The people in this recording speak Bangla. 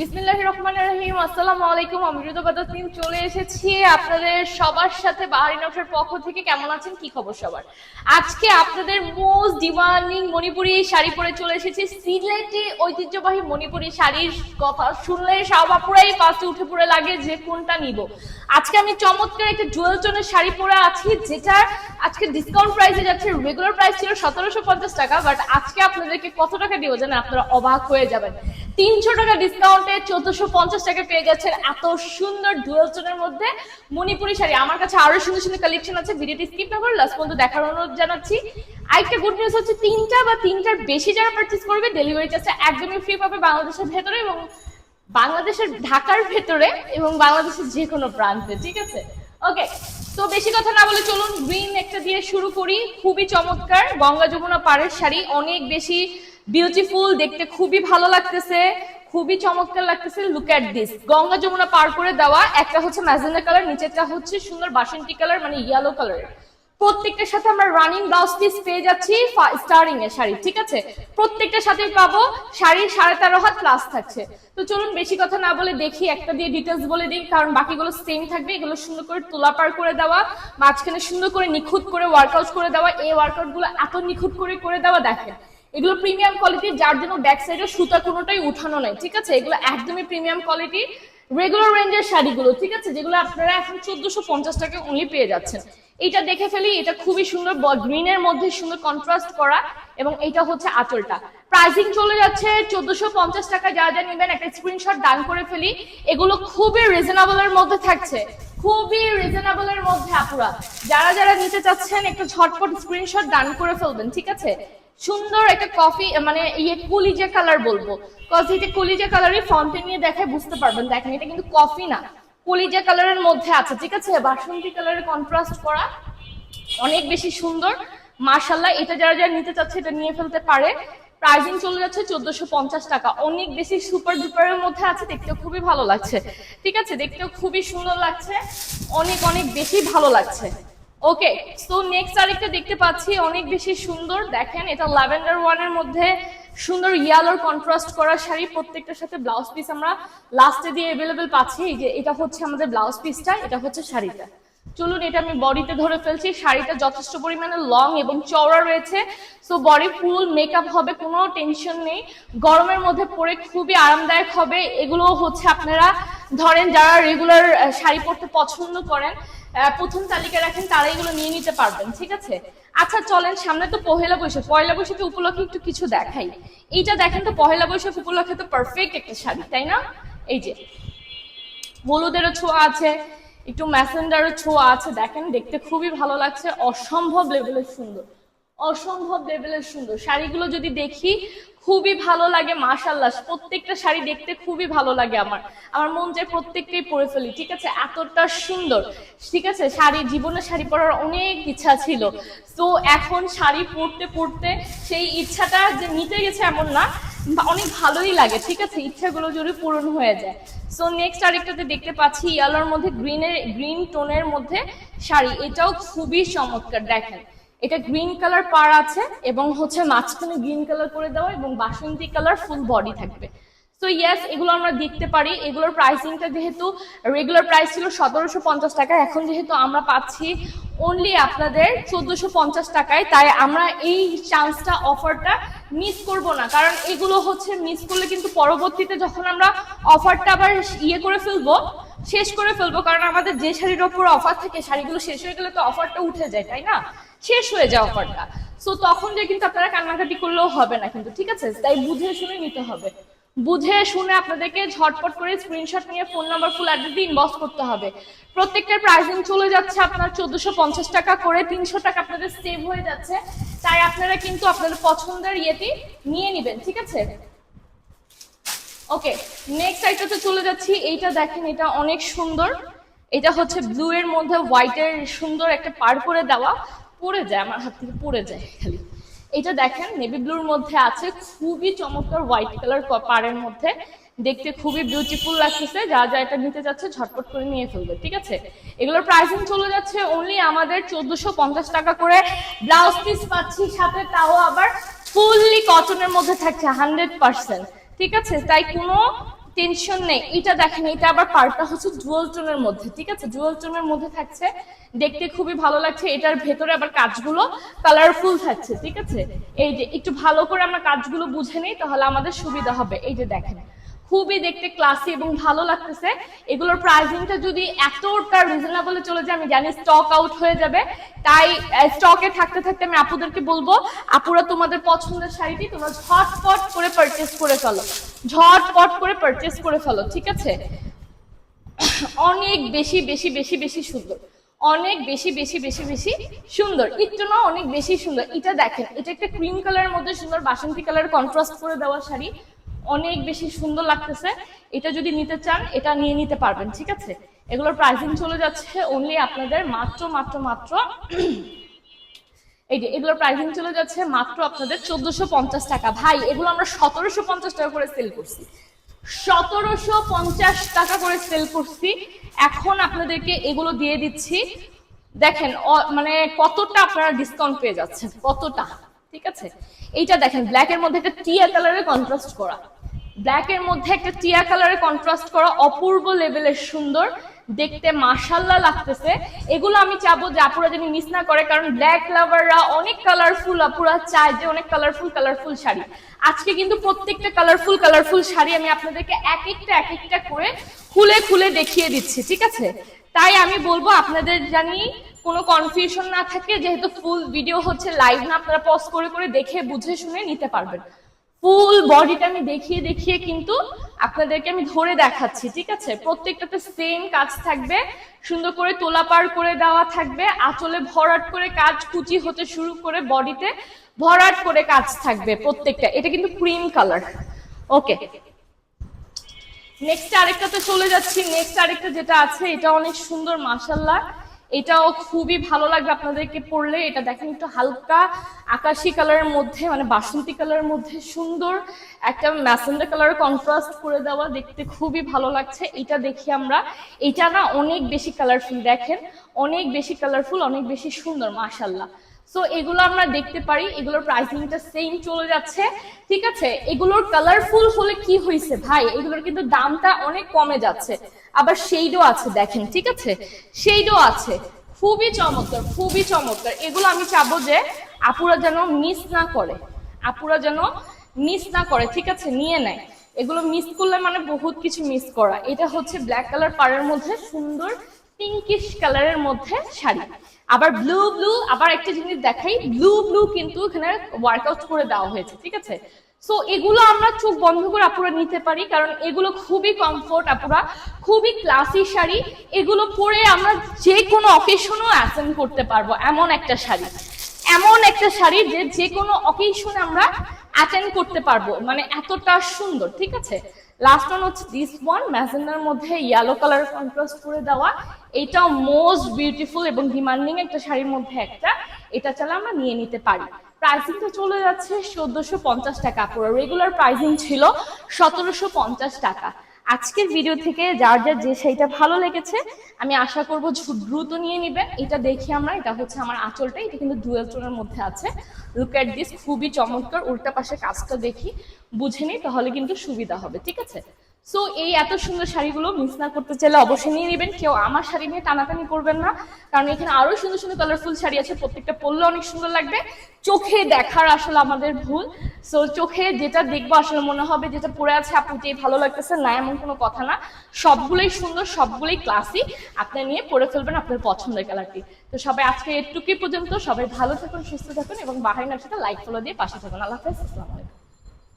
বিসমিল্লাহ রহমান রহিম, আসসালামু আলাইকুম। আমি ঋতুপাতা সিং চলে এসেছি আপনাদের সবার সাথে বাহারি নকশার পক্ষ থেকে। কেমন আছেন? কি খবর সবার? আজকে আপনাদের মোস্ট ডিমান্ডিং মণিপুরি শাড়ি পরে চলে এসেছি। সিলেটি ঐতিহ্যবাহী মণিপুরি শাড়ির কথা শুনলে সবাপুরাই পাশে উঠে পড়ে লাগে যে কোনটা নিব। আজকে আমি চমৎকার একটা জুয়েল টোনের শাড়ি পরে আছি যেটা আজকে ডিসকাউন্ট প্রাইসে যাচ্ছে রেগুলার প্রাইস ছিল সতেরোশো পঞ্চাশ টাকা বাট আজকে আপনাদেরকে কত টাকা দিব জানেন? আপনারা অবাক হয়ে যাবেন। তিনশো টাকা ডিসকাউন্টে চোদ্দশো পঞ্চাশ টাকা পেয়ে যাচ্ছেন এত সুন্দর ডুয়েল মধ্যে মণিপুরি শাড়ি। আমার কাছে আরও সুন্দর সুন্দর কালেকশন আছে, ভিডিওটি স্কিপ না করে লাস্ট পর্যন্ত দেখার অনুরোধ জানাচ্ছি। আরেকটা গুড নিউজ হচ্ছে, তিনটা বা তিনটার বেশি যারা পারচেস করবে ডেলিভারি চার্জটা একদমই ফ্রি পাবে বাংলাদেশের ভেতরে এবং বাংলাদেশের ঢাকার ভেতরে এবং বাংলাদেশের যে কোনো প্রান্তে, ঠিক আছে? ওকে তো বেশি কথা না বলে চলুন গ্রিন একটা দিয়ে শুরু করি। খুবই চমৎকার গঙ্গা যমুনা পাড়ের শাড়ি, অনেক বেশি বিউটিফুল দেখতে খুবই ভালো লাগতেছে, খুবই চমৎকার লাগতেছে look at this Ganga Jamuna পার করে দেওয়া, একটা হচ্ছে ম্যাজেন্ডা কালার, নিচেরটা হচ্ছে সুন্দর বাসন্তী কালার মানে ইয়েলো কালার প্রত্যেকটার সাথে আমরা রানিং ব্লাউজ পিস পেয়ে যাচ্ছি স্টারিং এর শাড়ি, ঠিক আছে? প্রত্যেকটার সাথে পাবো শাড়ির সাড়ে তেরো হাত প্লাস থাকছে। তো চলুন বেশি কথা না বলে দেখি, একটা দিয়ে ডিটেলস বলে দিই, কারণ বাকিগুলো সেম থাকবে, এগুলো সুন্দর করে তোলাপার করে দেওয়া, মাঝখানে সুন্দর করে নিখুঁত করে ওয়ার্কআউট করে দেওয়া, এই ওয়ার্কআউটগুলো এত নিখুঁত করে করে দেওয়া দেখেন। এগুলো প্রিমিয়াম কোয়ালিটির যার জন্য ব্যাক সাইডে সুতা কোনোটাই উঠানো নাই, ঠিক আছে? এগুলো একদমই প্রিমিয়াম কোয়ালিটি রেগুলার রেঞ্জের শাড়িগুলো, ঠিক আছে? যেগুলো আপনারা এখন চোদ্দশো পঞ্চাশ টাকা অনলি পেয়ে যাচ্ছেন। এটা দেখে ফেলি, এটা খুবই সুন্দর গ্রিনের মধ্যে সুন্দর কন্ট্রাস্ট করা এবং এটা হচ্ছে আঁচলটা। প্রাইসিং চলে যাচ্ছে চোদ্দশো পঞ্চাশ টাকা যা যা নেবেন, একটা স্ক্রিনশট ডান করে ফেলি। এগুলো খুবই রিজনেবল এর মধ্যে থাকছে। খুবই রিজনেবল এর মধ্যে আপুরা। যারা যারা নিতে চাচ্ছেন, একটু ঝটপট স্ক্রিনশট ডান করে ফেলবেন, ঠিক আছে? সুন্দর একটা কফি মানে ইয়ে কলিজা কালার বলব। কজ এটা কলিজা কালারই ফন্টে নিয়ে দেখায় বুঝতে পারবেন। দেখেন, এটা কিন্তু কফি না। কলিজা কালারের মধ্যে আছে, ঠিক আছে? বাসন্তী কালারের কন্ট্রাস্ট করা। অনেক বেশি সুন্দর। মার্শাল্লাহ এটা যারা যারা নিতে চাচ্ছে, এটা নিয়ে ফেলতে পারে। প্রাইসিং চলে যাচ্ছে চোদ্দশো পঞ্চাশ টাকা। অনেক বেশি সুপার ডুপারের মধ্যে আছে, দেখতেও খুবই ভালো লাগছে। ঠিক আছে? দেখতেও খুবই সুন্দর লাগছে। অনেক অনেক বেশি ভালো লাগছে। ওকে সো নেক্সট আরেকটা দেখতে পাচ্ছি, অনেক বেশি সুন্দর। দেখেন, এটা ল্যাভেন্ডার ওয়ানের মধ্যে সুন্দর ইয়ালোর কন্ট্রাস্ট করা শাড়ি। প্রত্যেকটার সাথে ব্লাউজ পিস আমরা লাস্টে দিয়ে অ্যাভেলেবেল পাচ্ছি। এই যে, এটা হচ্ছে আমাদের ব্লাউজ পিসটা এটা হচ্ছে শাড়িটা। চলুন, এটা আমি বডিতে ধরে ফেলছি। শাড়িটা যথেষ্ট পরিমাণে লং এবং চওড়া রয়েছে। সো বডি ফুল মেকআপ হবে, কোনো টেনশন নেই। গরমের মধ্যে পরে খুবই আরামদায়ক হবে। এগুলো হচ্ছে আপনারা, ধরেন, যারা রেগুলার শাড়ি পরতে পছন্দ করেন প্রথম তালিকা রাখেন, তারা এগুলো নিয়ে নিতে পারবেন, ঠিক আছে? আচ্ছা চলেন, সামনে তো পহেলা বৈশাখ। পয়লা বৈশাখে উপলক্ষে একটু কিছু দেখাই। এইটা দেখেন তো, পহেলা বৈশাখ উপলক্ষে তো পারফেক্ট একটা শাড়ি, তাই না? এই যে, হলুদেরও ছোঁয়া আছে, একটু ম্যাসেন্ডারও ছোঁয়া আছে, দেখেন, দেখতে খুবই ভালো লাগছে, অসম্ভব লেভেলের সুন্দর। অসম্ভব লেভেলের সুন্দর। শাড়িগুলো যদি দেখি, খুবই ভালো লাগে মাশাল্লাহ প্রত্যেকটা শাড়ি দেখতে খুবই ভালো লাগে আমার। আমার মন চায় প্রত্যেকটাই পরে ফেলি, ঠিক আছে? এতটা সুন্দর, ঠিক আছে? শাড়ি জীবনে শাড়ি পরার অনেক ইচ্ছা ছিল। তো এখন শাড়ি পরতে পরতে সেই ইচ্ছাটা যে নিতে গেছে এমন না অনেক ভালোই লাগে, ঠিক আছে? ইচ্ছাগুলো যদি পূরণ হয়ে যায়। সো নেক্সট আরেকটাতে দেখতে পাচ্ছি ইয়ালোর মধ্যে গ্রিনের গ্রিন টোনের মধ্যে শাড়ি। এটাও খুবই চমৎকার, দেখেন। এটা গ্রিন কালার পার আছে এবং হচ্ছে মাঝখানে গ্রিন কালার করে দেওয়া এবং বাসন্তী কালার ফুল বডি থাকবে। সো ইয়েস এগুলো আমরা দেখতে পারি। এগুলোর প্রাইসিংটা যেহেতু রেগুলার প্রাইস ছিল সতেরোশো পঞ্চাশ টাকা, এখন যেহেতু আমরা পাচ্ছি অনলি আপনাদের চোদ্দশো পঞ্চাশ টাকায়, তাই আমরা এই চান্সটা অফারটা মিস করব না। কারণ এগুলো হচ্ছে মিস করলে কিন্তু পরবর্তীতে যখন আমরা অফারটা আবার ইয়ে করে ফেলব, শেষ করে ফেলব, কারণ আমাদের যে শাড়ির ওপর অফার থাকে, শাড়িগুলো শেষ হয়ে গেলে তো অফারটা উঠে যায়, তাই না? শেষ হয়ে যায় অফারটা। সো তখন যে কিন্তু আপনারা কান্নাকাটি করলেও হবে না কিন্তু, ঠিক আছে? তাই বুঝে শুনে নিতে হবে। বুঝে শুনে আপনাদেরকে ঝটপট করে স্ক্রিনশট নিয়ে ফোন নাম্বার ফুল অ্যাড্রেস দিয়ে ইনবক্স করতে হবে। প্রত্যেকটার প্রাইসিং চলে যাচ্ছে আপনার চোদ্দশো পঞ্চাশ টাকা করে, তিনশো টাকা আপনাদের সেভ হয়ে যাচ্ছে। তাই আপনারা কিন্তু আপনাদের পছন্দের ইয়েটি নিয়ে নেবেন, ঠিক আছে? ওকে নেক্সট আইটাতে চলে যাচ্ছি। এইটা দেখেন, এটা অনেক সুন্দর। এটা হচ্ছে ব্লু এর মধ্যে হোয়াইটের সুন্দর একটা পার করে দেওয়া। পড়ে যায়, আমার হাত থেকে পড়ে যায় খালি। এটা দেখেন নেভি ব্লুর মধ্যে আছে, খুবই চমৎকার হোয়াইট কালার পাড়ের মধ্যে। দেখতে খুবই বিউটিফুল লাগতেছে। যা যা এটা নিতে যাচ্ছে, ঝটপট করে নিয়ে ফেলবে, ঠিক আছে? এগুলোর প্রাইসিং চলে যাচ্ছে অনলি আমাদের চোদ্দশো পঞ্চাশ টাকা করে। ব্লাউজ পিস পাচ্ছি, সাথে তাও আবার ফুললি কটনের মধ্যে থাকছে হান্ড্রেড পার্সেন্ট ঠিক আছে? তাই কোনো টেনশন নেই। এটা দেখেন, এটা আবার পার্টটা হচ্ছে ডুয়াল টোনের মধ্যে, ঠিক আছে? ডুয়াল টোনের মধ্যে থাকছে। দেখতে খুবই ভালো লাগছে, এটার ভেতরে আবার কাজগুলো কালারফুল থাকছে, ঠিক আছে? এই যে, একটু ভালো করে আমরা কাজগুলো বুঝে নিই, তাহলে আমাদের সুবিধা হবে। এই যে দেখেন খুবই দেখতে ক্লাসি এবং ভালো লাগতেছে। এগুলোর প্রাইসিংটা যদি এতটা রিজনেবলে চলে যায়, আমি জানি স্টক আউট হয়ে যাবে। তাই স্টকে থাকতে থাকতে আমি আপুদেরকে বলব, আপুরা তোমাদের পছন্দের শাড়িটি তোমরা ঝটপট করে পারচেস করে ফেলো। ঝটপট করে পারচেস করে ফেলো, ঠিক আছে? অনেক বেশি বেশি বেশি বেশি সুন্দর। অনেক বেশি বেশি বেশি বেশি সুন্দর। একটু না অনেক বেশি সুন্দর। এটা দেখেন, এটা একটা ক্রিম কালারের মধ্যে সুন্দর বাসন্তী কালার কন্ট্রাস্ট করে দেওয়া শাড়ি। অনেক বেশি সুন্দর লাগতেছে। এটা যদি নিতে চান, এটা নিয়ে নিতে পারবেন, ঠিক আছে? এগুলোর প্রাইসিং চলে যাচ্ছে অনলি আপনাদের মাত্র মাত্র মাত্র এই যে, এগুলোর প্রাইসিং চলে যাচ্ছে মাত্র আপনাদের চোদ্দশো পঞ্চাশ টাকা। ভাই, এগুলো আমরা সতেরোশো পঞ্চাশ টাকা করে সেল করছি। সতেরোশো পঞ্চাশ টাকা করে সেল করছি। এখন আপনাদেরকে এগুলো দিয়ে দিচ্ছি। দেখেন মানে কতটা আপনারা ডিসকাউন্ট পেয়ে যাচ্ছেন, কতটা, ঠিক আছে? এইটা দেখেন ব্ল্যাক এর মধ্যে একটা টিয়া কালারের কন্ট্রাস্ট করা। ব্ল্যাক এর মধ্যে একটা টিয়া কালারের কন্ট্রাস্ট করা অপূর্ব লেভেলের সুন্দর। দেখতে মাসাল্লাহ লাগতেছে। এগুলো আমি চাবো যে আপুরা যেন মিস না করে, কারণ ব্ল্যাক লাভাররা অনেক কালারফুল আপুরা চায় যে অনেক কালারফুল কালারফুল শাড়ি। আজকে কিন্তু প্রত্যেকটা কালারফুল কালারফুল শাড়ি আমি আপনাদেরকে এক একটা এক একটা করে খুলে খুলে দেখিয়ে দিচ্ছি, ঠিক আছে? তাই আমি বলব আপনাদের জানি কোনো কনফিউশন না থাকে, যেহেতু ফুল ভিডিও হচ্ছে লাইভ না, আপনারা পজ করে করে দেখে, বুঝে, শুনে নিতে পারবেন। ফুল বডিটা আমি দেখিয়ে দেখিয়ে কিন্তু আপনাদেরকে আমি ধরে দেখাচ্ছি, ঠিক আছে? প্রত্যেকটাতে সেম কাজ থাকবে। সুন্দর করে তোলা পার করে দেওয়া থাকবে। আঁচলে ভরাট করে কাজ কুচি হতে শুরু করে বডিতে ভরাট করে কাজ থাকবে প্রত্যেকটা। এটা কিন্তু ক্রিম কালার ওকে নেক্সট আরেকটাতে চলে যাচ্ছি। নেক্সট আরেকটা যেটা আছে, এটা অনেক সুন্দর মাসাল্লাহ এটাও খুবই ভালো লাগবে আপনাদেরকে পড়লে। এটা দেখেন একটু হালকা আকাশি কালারের মধ্যে মানে বাসন্তী কালারের মধ্যে সুন্দর একটা ম্যাসেন্ডার কালার কন্ট্রাস্ট করে দেওয়া। দেখতে খুবই ভালো লাগছে। এটা দেখি আমরা। এটা না অনেক বেশি কালারফুল দেখেন। অনেক বেশি কালারফুল অনেক বেশি সুন্দর মাসাল্লাহ সো এগুলো আমরা দেখতে পারি। এগুলোর প্রাইসিংটা সেম চলে যাচ্ছে। ঠিক আছে? এগুলোর কালারফুল হলে কি হয়েছে ভাই? এগুলোর কিন্তু দামটা অনেক কমে যাচ্ছে। আবার সেইডও আছে, দেখেন, ঠিক আছে? সেইডও আছে। খুবই চমৎকার খুবই চমৎকার। এগুলো আমি চাবো যে আপুরা যেন মিস না করে। আপুরা যেন মিস না করে, ঠিক আছে? নিয়ে নেয়। এগুলো মিস করলে মানে বহুত কিছু মিস করা। এটা হচ্ছে ব্ল্যাক কালার পাড়ের মধ্যে সুন্দর পিঙ্কিশ কালারের মধ্যে শাড়ি। আবার ব্লু ব্লু আবার একটা জিনিস দেখাই। ব্লু ব্লু কিন্তু এখানে ওয়ার্কআউট করে দেওয়া হয়েছে, ঠিক আছে? সো এগুলো আমরা চোখ বন্ধ করে আপুরা নিতে পারি, কারণ এগুলো খুবই কমফোর্ট আপুরা, খুবই ক্লাসি শাড়ি। এগুলো পরে আমরা যে কোনো অকেশনও অ্যাটেন্ড করতে পারব, এমন একটা শাড়ি। এমন একটা শাড়ি যে যে কোনো অকেশনে আমরা অ্যাটেন্ড করতে পারব মানে এতটা সুন্দর, ঠিক আছে? লাস্ট ওয়ান হচ্ছে দিস ওয়ান ম্যাজেন্ডার মধ্যে ইয়েলো কালার কন্ট্রাস্ট করে দেওয়া। এটাও মোস্ট বিউটিফুল এবং ডিমান্ডিং একটা শাড়ির মধ্যে একটা। এটা চাইলে আমরা নিয়ে নিতে পারি। প্রাইসিংটা চলে যাচ্ছে চোদ্দশো পঞ্চাশ টাকা পুরো। রেগুলার প্রাইসিং ছিল সতেরোশো পঞ্চাশ টাকা। আজকের ভিডিও থেকে যার যার যে সেইটা ভালো লেগেছে, আমি আশা করব দ্রুত নিয়ে নিবেন এটা দেখি আমরা, এটা হচ্ছে আমার আঁচলটা, এটা কিন্তু ডুয়েল টোনের মধ্যে আছে। লুক অ্যাট দিস খুবই চমৎকার। উল্টা পাশে কাজটা দেখি, বুঝে নিই, তাহলে কিন্তু সুবিধা হবে, ঠিক আছে? সো এই এত সুন্দর শাড়িগুলো মিস না করতে চাইলে অবশ্যই নিয়ে নেবেন। কেউ আমার শাড়ি নিয়ে টানাটানি করবেন না। কারণ এখানে আরও সুন্দর সুন্দর কালারফুল শাড়ি আছে। প্রত্যেকটা পরলে অনেক সুন্দর লাগবে। চোখে দেখার আসলে আমাদের ভুল। সো চোখে যেটা দেখব আসলে মনে হবে যেটা পরে আছে আপুটি ভালো লাগতেছে, না, এমন কোনো কথা না। সবগুলোই সুন্দর, সবগুলোই ক্লাসি আপনি নিয়ে পরে ফেলবেন আপনার পছন্দের কালারটি তো সবাই আজকে এটুকুই পর্যন্ত। সবাই ভালো থাকুন, সুস্থ থাকুন এবং বাহারিনার সাথে লাইক ফলো দিয়ে পাশে থাকুন। আল্লাহ হাফেজ। আসসালামু আলাইকুম।